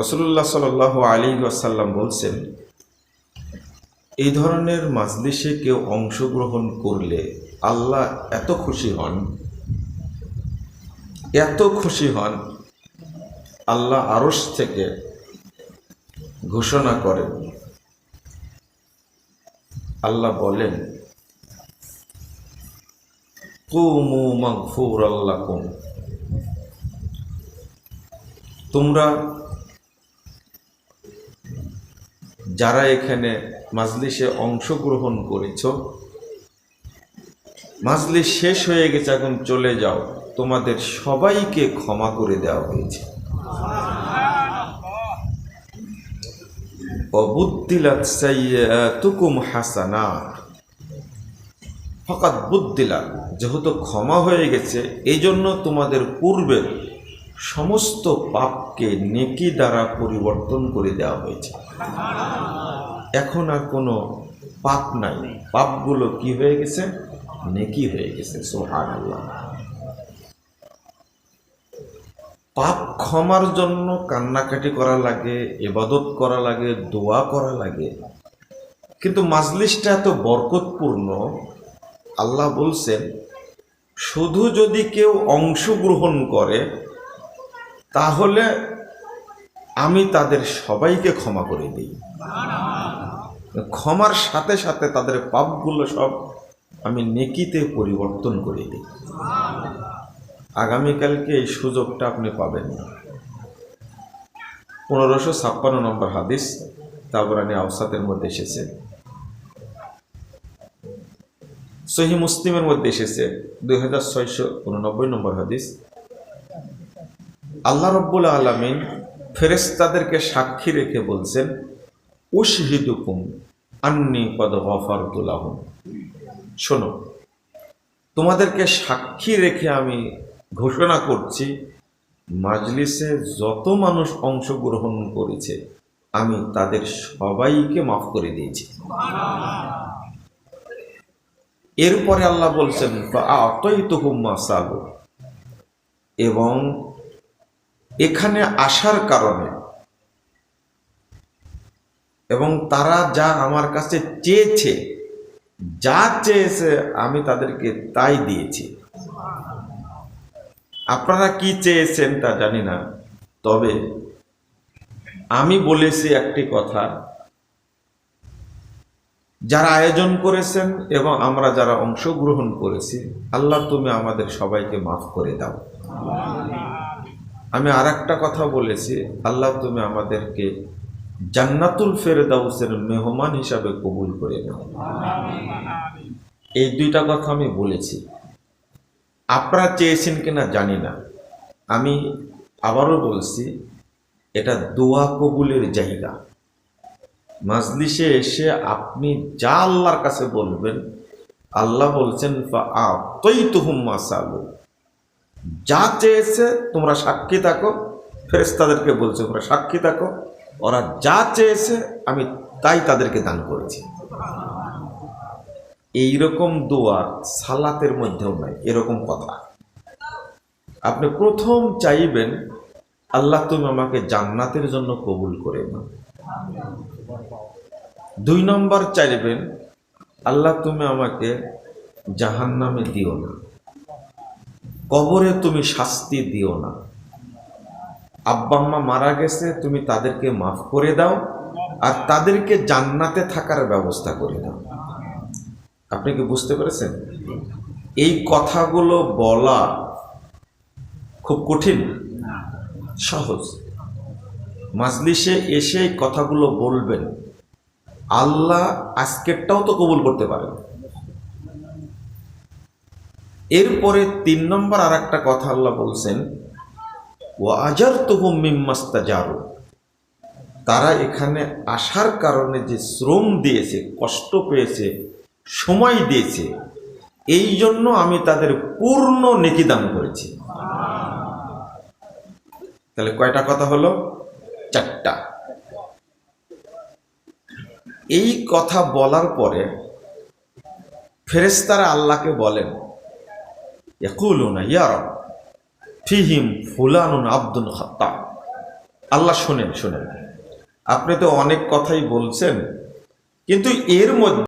রসুল্লাহ সাল আলী আসাল্লাম বলছেন, এই ধরনের মাজলিসে কেউ অংশগ্রহণ করলে আল্লাহ এত খুশি হন, এত খুশি হন, আল্লাহ আরস থেকে ঘোষণা করেন। আল্লাহ বলেন আল্লাহ তোমরা যারা এখানে মাজলিসে অংশগ্রহণ করেছ, মাজলিস শেষ হয়ে গেছে, এখন চলে যাও। তোমাদের সবাইকে ক্ষমা করে দেওয়া হয়েছে। অবুদ্দিলাত সাইয়াতুকুম হাসানা ফকাত বুদ্দিলা যেহেতু ক্ষমা হয়ে গেছে এই জন্য তোমাদের পূর্বের সমস্ত পাপকে নেকি দ্বারা পরিবর্তন করে দেওয়া হয়েছে। এখন আর কোনো পাপ নাই। পাপগুলো কি হয়ে গেছে? নেকি হয়ে গেছে সোহান আল্লাহ পাপ ক্ষমার জন্য কান্নাকাটি করা লাগে এবাদত করা লাগে, দোয়া করা লাগে। কিন্তু মাজলিসটা এত বরকতপূর্ণ। আল্লাহ বলছেন, শুধু যদি কেউ অংশগ্রহণ করে তাহলে আমি তাদের সবাইকে ক্ষমা করে দিই। ক্ষমার সাথে সাথে তাদের পাপগুলো সব আমি নেকিতে পরিবর্তন করে দিই। আগামীকালকে এই সুযোগটা আপনি পাবেন না। পনেরোশো ছাপ্পান্ন নম্বর হাদিস তাবরানি আওসাতের মধ্যে এসেছে। সহি মুসলিমের মধ্যে এসেছে। দুই হাজার ছয়শো উননব্বই নম্বর হাদিস। আল্লাহ রব্বুল আলমিন ফেরেস্তাদেরকে সাক্ষী রেখে বলছেন, উশহিদুকুম আন্নি পদ গফারতুল্লাহ শোনো, তোমাদেরকে সাক্ষী রেখে আমি ঘোষণা করছি, মাজলিসে যত মানুষ অংশগ্রহণ করেছে, আমি তাদের সবাইকে মাফ করে দিয়েছি। এরপরে আল্লাহ বলছেন অতই তো হুম্মা এবং এখানে আসার কারণে। এবং তারা যা আমার কাছে চেয়েছে, যা চেয়েছে, আমি তাদেরকে তাই দিয়েছি। আপনারা কি চেয়েছেন তা জানি না, তবে আমি বলেছি একটি কথা। যারা আয়োজন করেছেন এবং আমরা যারা অংশগ্রহণ করেছি, আল্লাহ তুমি আমাদের সবাইকে মাফ করে দাও। আমি আর একটা কথা বলেছি, আল্লাহ তুমি আমাদেরকে জান্নাতুল ফেরদাউসের মেহমান হিসাবে কবুল করে নাও। এই দুইটা কথা আমি বলেছি। আপনারা চেয়েছেন কিনা জানি না। আমি আবারও বলছি, এটা দোয়া কবুলের জায়গা। মাজলিসে এসে আপনি যা আল্লাহর কাছে বলবেন, আল্লাহ বলছেন তৈ তুহুম্মা সালু যা চেয়েছে তোমরা সাক্ষী থাকো ফেরেস্তাদেরকে বলছে, তোমরা সাক্ষী থাকো। ওরা যা চেয়েছে, আমি তাই তাদেরকে দান করেছি। এইরকম দোয়া সালাতের মধ্যেও নাই, এরকম কথা। আপনি প্রথম চাইবেন, আল্লাহ, তুমি আমাকে জান্নাতের জন্য কবুল করে নাও। দুই নম্বর চাইবেন, আল্লাহ, তুমি আমাকে জাহান্নামে দিও না। কবরে তুমি শাস্তি দিও না। আব্বাম্মা মারা গেছে, তুমি তাদেরকে মাফ করে দাও আর তাদেরকে জান্নাতে থাকার ব্যবস্থা করে দাও। আপনি কি বুঝতে পেরেছেন? এই কথাগুলো বলা খুব কঠিন, সহজ। মাজলিসে এসে এই কথাগুলো বলবেন। আল্লাহ আজকেরটাও তো কবুল করতে পারেন। এরপরে তিন নম্বর আর একটা কথা আল্লাহ বলছেন ও আজার তুহুম মিম্মাস্তা জারু তারা এখানে আসার কারণে যে শ্রম দিয়েছে, কষ্ট পেয়েছে, সময় দিয়েছে, এই জন্য আমি তাদের পূর্ণ নেকি দান করেছি। তাহলে কয়টা কথা হলো? চারটা। এই কথা বলার পরে ফেরেস্তারা আল্লাহকে বলেন ফিহিম আব্দুল আল্লাহ শোনেন শোনেন। আপনি তো অনেক কথাই বলছেন কিন্তু এর মধ্যে